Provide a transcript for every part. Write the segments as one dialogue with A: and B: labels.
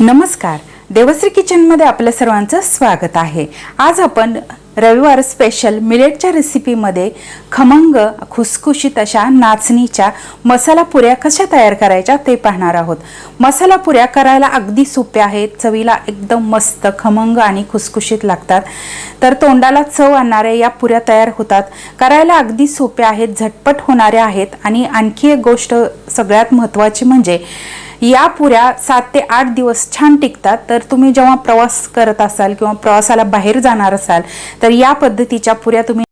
A: नमस्कार. देवश्री किचनमध्ये आपल्या सर्वांचं स्वागत आहे. आज आपण रविवार स्पेशल मिलेटच्या रेसिपीमध्ये खमंग खुसखुशीत अशा नाचणीच्या मसाला पुऱ्या कशा तयार करायच्या ते पाहणार आहोत. मसाला पुऱ्या करायला अगदी सोप्या आहेत. चवीला एकदम मस्त खमंग आणि खुसखुशीत लागतात. तर तोंडाला चव आणणाऱ्या या पुऱ्या तयार होतात. करायला अगदी सोप्या आहेत झटपट होणाऱ्या आहेत आणि आणखी एक गोष्ट सगळ्यात महत्त्वाची म्हणजे या पुऱ्या सात ते आठ दिवस छान टिकतात. तर तुम्ही जेव्हा प्रवास करत असाल किंवा प्रवासाला बाहेर जाणार असाल तर या पद्धतीच्या पुऱ्या तुम्ही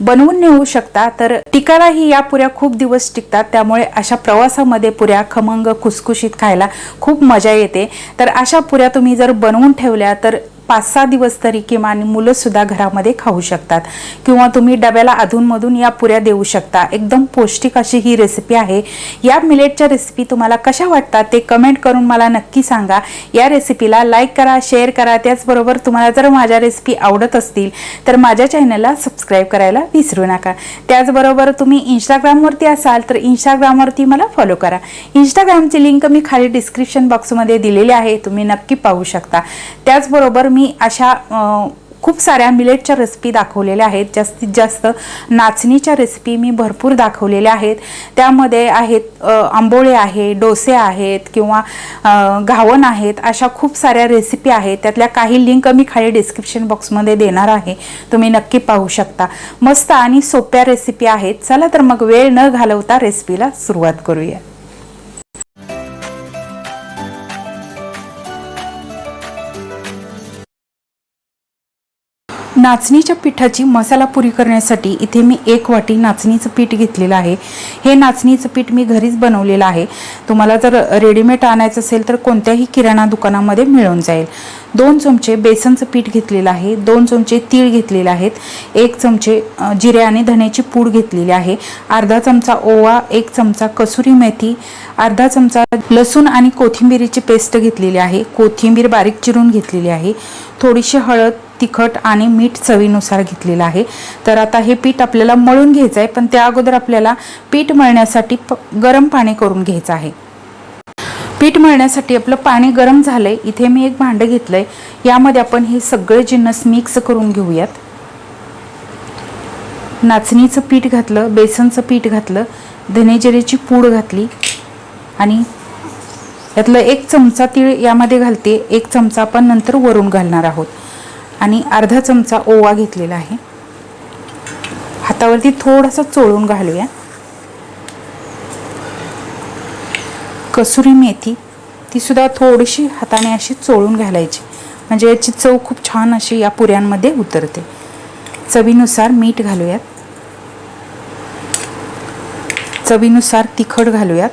A: बनवून नेऊ शकता. तर टिकायलाही या पुऱ्या खूप दिवस टिकतात. त्यामुळे अशा प्रवासामध्ये पुऱ्या खमंग खुसखुशीत खायला खूप मजा येते. तर अशा पुऱ्या तुम्ही जर बनवून ठेवल्या तर पाच सहा दिवस तरी किमान मुलंसुद्धा घरामध्ये खाऊ शकतात. किंवा तुम्ही डब्याला अधूनमधून या पुऱ्या देऊ शकता. एकदम पौष्टिक अशी ही रेसिपी आहे. या मिलेटच्या रेसिपी तुम्हाला कशा वाटतात ते कमेंट करून मला नक्की सांगा. या रेसिपीला लाईक करा शेअर करा. त्याचबरोबर तुम्हाला जर माझ्या रेसिपी आवडत असतील तर माझ्या चॅनलला सबस्क्राईब करायला विसरू नका. त्याचबरोबर तुम्ही इंस्टाग्रामवरती असाल तर इंस्टाग्रामवरती मला फॉलो करा. इंस्टाग्रामची लिंक मी खाली डिस्क्रिप्शन बॉक्समध्ये दिलेली आहे. तुम्ही नक्की पाहू शकता. त्याचबरोबर मी अशा खूप साऱ्या मिलेटच्या रेसिपी दाखवलेल्या आहेत. जास्तीत जास्त नाचणीच्या रेसिपी मी भरपूर दाखवलेल्या आहेत. त्यामध्ये आहेत आंबोळे आहे डोसे आहेत किंवा घावन आहेत. अशा खूप साऱ्या रेसिपी आहेत. त्यातल्या काही लिंक मी खाली डिस्क्रिप्शन बॉक्समध्ये देणार आहे. तुम्ही नक्की पाहू शकता. मस्त आणि सोप्या रेसिपी आहेत. चला तर मग वेळ न घालवता रेसिपीला सुरुवात करूया. नाचणीच्या पिठाची मसाला पुरी करण्यासाठी इथे मी एक वाटी नाचणीचं पीठ घेतलेलं आहे. हे नाचणीचं पीठ मी घरीच बनवलेलं आहे. तुम्हाला जर रेडीमेड आणायचं असेल तर कोणत्याही किराणा दुकानामध्ये मिळून जाईल. दोन चमचे बेसनचं पीठ घेतलेलं आहे. दोन चमचे तीळ घेतलेले आहेत. एक चमचे जिरे आणि धण्याची पूड घेतलेली आहे. अर्धा चमचा ओवा एक चमचा कसुरी मेथी अर्धा चमचा लसूण आणि कोथिंबिरीची पेस्ट घेतलेली आहे. कोथिंबीर बारीक चिरून घेतलेली आहे. थोडीशी हळद तिखट आणि मीठ चवीनुसार घेतलेलं आहे. तर आता हे पीठ आपल्याला मळून घ्यायचं आहे पण त्या अगोदर आपल्याला पीठ मळण्यासाठी प गरम पाणी करून घ्यायचं आहे. पीठ मळण्यासाठी आपलं पाणी गरम झालं आहे इथे मी एक भांडं घेतलं आहे यामध्ये आपण हे सगळे जिन्नस मिक्स करून घेऊयात. नाचणीचं पीठ घातलं बेसनचं पीठ घातलं धनेजरेची पूड घातली आणि यातलं एक चमचा तीळ यामध्ये घालते एक चमचा आपण नंतर वरून घालणार आहोत. आणि अर्धा चमचा ओवा घेतलेला आहे. हातावरती थोडासा चोळून घालूया. कसुरी मेथी ती सुद्धा थोडीशी हाताने अशी चोळून घालायची. म्हणजे याची चव खूप छान अशी या पुऱ्यांमध्ये उतरते. चवीनुसार मीठ घालूयात. चवीनुसार तिखट घालूयात.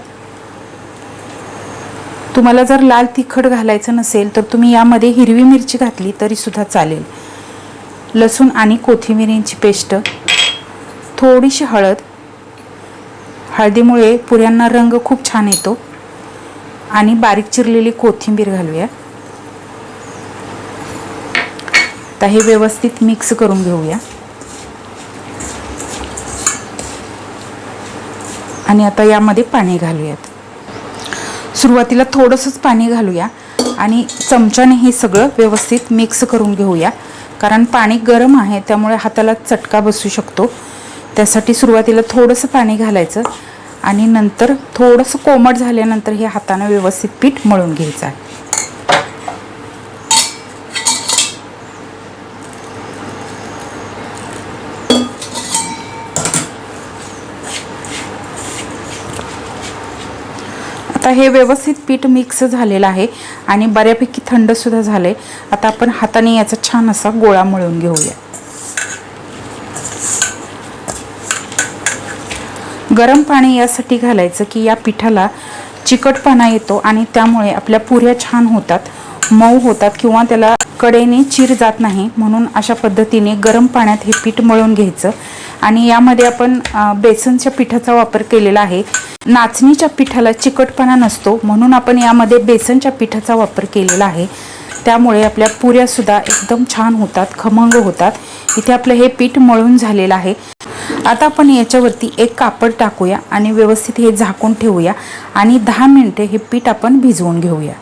A: तुम्हाला जर लाल तिखट घालायचं नसेल तर तुम्ही यामध्ये हिरवी मिरची घातली तरीसुद्धा चालेल. लसूण आणि कोथिंबिरींची पेस्ट थोडीशी हळद. हळदीमुळे पुऱ्यांना रंग खूप छान येतो. आणि बारीक चिरलेली कोथिंबीर घालूया. आता हे व्यवस्थित मिक्स करून घेऊया. आणि आता यामध्ये पाणी घालूयात. सुरुवातीला थोडंसंच पाणी घालूया आणि चमच्याने हे सगळं व्यवस्थित मिक्स करून घेऊया. कारण पाणी गरम आहे त्यामुळे हाताला चटका बसू शकतो. त्यासाठी सुरुवातीला थोडंसं पाणी घालायचं आणि नंतर थोडंसं कोमट झाल्यानंतर हे हाताने व्यवस्थित पीठ मळून घ्यायचं आहे. आता हे व्यवस्थित पीठ मिक्स झालेलं आहे आणि बऱ्यापैकी थंड सुद्धा झालंय. आता आपण हाताने याचा छान असा गोळा मळून घेऊया. गरम पाणी यासाठी घालायचं की या पिठाला चिकटपणा येतो आणि त्यामुळे आपल्या पुऱ्या छान होतात मऊ होतात किंवा त्याला कडेने चीर जात नाही. म्हणून अशा पद्धतीने गरम पाण्यात हे पीठ मळून घ्यायचं. आणि यामध्ये आपण बेसनच्या पिठाचा वापर केलेला आहे. नाचणीच्या पिठाला चिकटपणा नसतो म्हणून आपण यामध्ये बेसनच्या पिठाचा वापर केलेला आहे. त्यामुळे आपल्या पुऱ्यासुद्धा एकदम छान होतात खमंग होतात. इथे आपलं हे पीठ मळून झालेलं आहे. आता आपण याच्यावरती एक कापड टाकूया आणि व्यवस्थित हे झाकून ठेवूया आणि दहा मिनिटे हे पीठ आपण भिजवून घेऊया.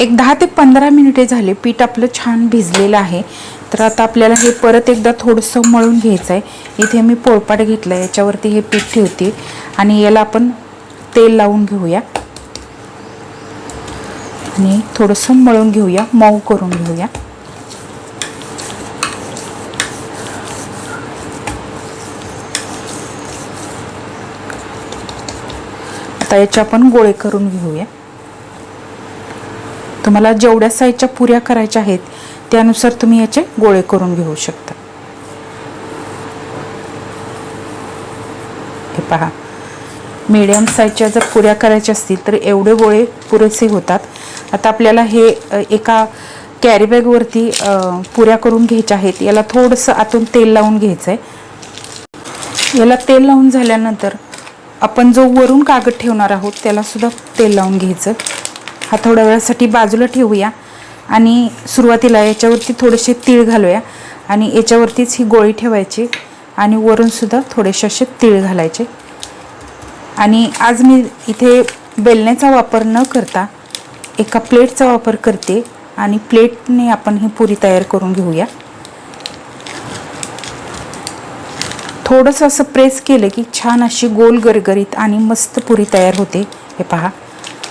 A: एक दहा ते पंधरा मिनिटे झाले पीठ आपलं छान भिजलेलं आहे. तर आता आपल्याला हे परत एकदा थोडंसं मळून घ्यायचं आहे इथे मी पोळपाट घेतलं आहे याच्यावरती हे पीठ ठेवते. आणि याला आपण तेल लावून घेऊया. आणि थोडंसं मळून घेऊया मऊ करून घेऊया. आता याचे आपण गोळे करून घेऊया. तुम्हाला जेवढ्या साईजच्या पुऱ्या करायच्या आहेत त्यानुसार तुम्ही याचे गोळे करून घेऊ शकता. हे पहा. मीडियम साईजच्या जर पुऱ्या करायच्या असतील तर एवढे गोळे पुरेसे होतात. आता आपल्याला हे एका कॅरीबॅगवरती पुऱ्या करून घ्यायच्या आहेत. याला थोडंसं आतून तेल लावून घ्यायचं आहे याला तेल लावून झाल्यानंतर आपण जो वरून कागद ठेवणार आहोत त्याला सुद्धा तेल लावून घ्यायचं. हा थोड्या वेळासाठी बाजूला ठेवूया. आणि सुरुवातीला याच्यावरती थोडेसे तीळ घालूया. आणि याच्यावरतीच ही गोळी ठेवायची आणि वरूनसुद्धा थोडेसे असे तीळ घालायचे. आणि आज मी इथे बेलण्याचा वापर न करता एका प्लेटचा वापर करते आणि प्लेटने आपण ही पुरी तयार करून घेऊया. थोडंसं असं प्रेस केलं की छान अशी गोल गरगरीत आणि मस्त पुरी तयार होते. हे पहा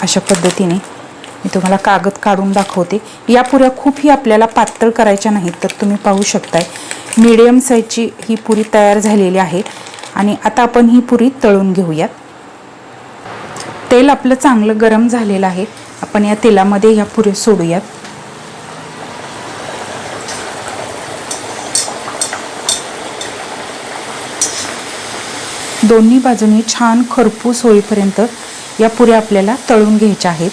A: अशा पद्धतीने. मी तुम्हाला कागद काढून दाखवते. या पुऱ्या खूपही आपल्याला पातळ करायच्या नाहीत तर तुम्ही पाहू शकताय. मीडियम साईजची ही पुरी तयार झालेली आहे. आणि आता आपण ही पुरी तळून घेऊयात. तेल आपलं चांगलं गरम झालेलं आहे. आपण या तेलामध्ये ह्या पुऱ्या सोडूयात. दोन्ही बाजूनी छान खरपूस होईपर्यंत या पुऱ्या आपल्याला तळून घ्यायच्या आहेत.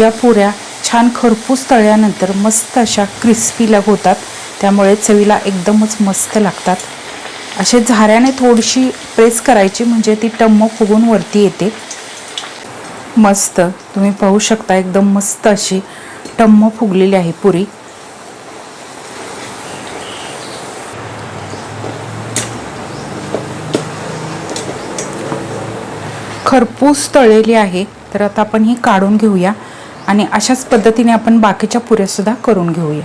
A: या पुऱ्या छान खरपूस तळल्यानंतर मस्त अशा क्रिस्पीला होतात. त्यामुळे चवीला एकदमच मस्त लागतात. असे झाऱ्याने थोडीशी प्रेस करायची म्हणजे ती टम्म फुगून वरती येते. मस्त. तुम्ही पाहू शकता एकदम मस्त अशी टम्म फुगलेली आहे पुरी. खरपूस तळलेली आहे तर आता आपण ही काढून घेऊया. आणि अशाच पद्धतीने आपण बाकीच्या पुऱ्यासुद्धा करून घेऊया.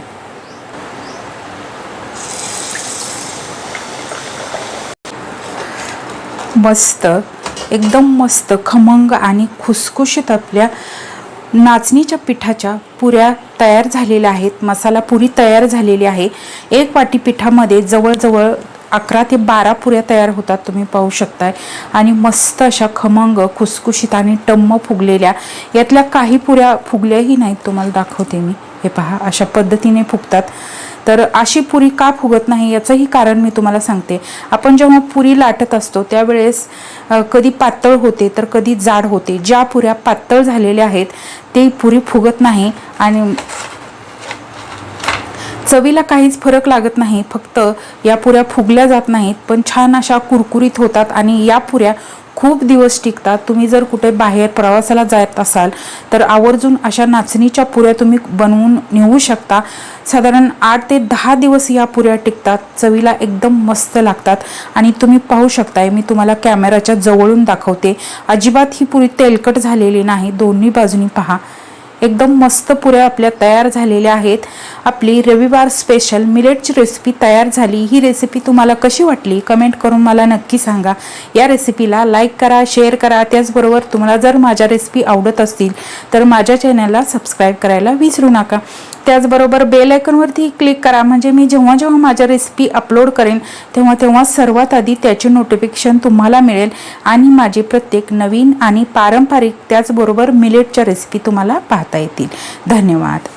A: मस्त एकदम मस्त खमंग आणि खुसखुशीत आपल्या नाचणीच्या पिठाच्या पुऱ्या तयार झालेल्या आहेत. मसाला पुरी तयार झालेली आहे. एक वाटी पिठामध्ये जवळजवळ अकरा ते बारा पुऱ्या तयार होतात तुम्ही पाहू शकताय. आणि मस्त अशा खमंग खुसखुशीत आणि टम्म फुगलेल्या यातल्या काही पुऱ्या फुगल्याही नाहीत तुम्हाला दाखवते मी. हे पहा अशा पद्धतीने फुगतात. तर अशी पुरी का फुगत नाही याचंही कारण मी तुम्हाला सांगते. आपण जेव्हा पुरी लाटत असतो त्यावेळेस कधी पातळ होते तर कधी जाड होते. ज्या पुऱ्या पातळ झालेल्या आहेत ते पुरी फुगत नाही. आणि चवीला काहीच फरक लागत नाही. फक्त या पुऱ्या फुगल्या जात नाहीत पण छान अशा कुरकुरीत होतात आणि या पुऱ्या खूप दिवस टिकतात. तुम्ही जर कुठे बाहेर प्रवासाला जात असाल तर आवर्जून अशा नाचणीच्या पुऱ्या तुम्ही बनवून नेऊ शकता. साधारण आठ ते दहा दिवस या पुऱ्या टिकतात चवीला एकदम मस्त लागतात आणि तुम्ही पाहू शकताय मी तुम्हाला कॅमेराच्या जवळून दाखवते. अजिबात ही पुरी तेलकट झालेली नाही दोन्ही बाजूनी पहा. एकदम मस्त पुऱ्या आपल्या तयार झालेल्या आहेत. आपली रविवार स्पेशल मिलेटची रेसिपी तयार झाली. ही रेसिपी तुम्हाला कशी वाटली? कमेंट करून मला नक्की सांगा. या रेसिपीला लाईक करा शेअर करा. त्याचबरोबर तुम्हाला जर माझ्या रेसिपी आवडत असतील तर माझ्या चॅनलला सबस्क्राईब करायला विसरू नका. त्याचबरोबर बेल आयकॉनवरती क्लिक करा. म्हणजे मी जेव्हा जेव्हा माझ्या रेसिपी अपलोड करेन तेव्हा तेव्हा सर्वात आधी त्याचे नोटिफिकेशन तुम्हाला मिळेल आणि माझी प्रत्येक नवीन आणि पारंपरिक त्याचबरोबर मिलेटच्या रेसिपी तुम्हाला पाहता येतील. धन्यवाद.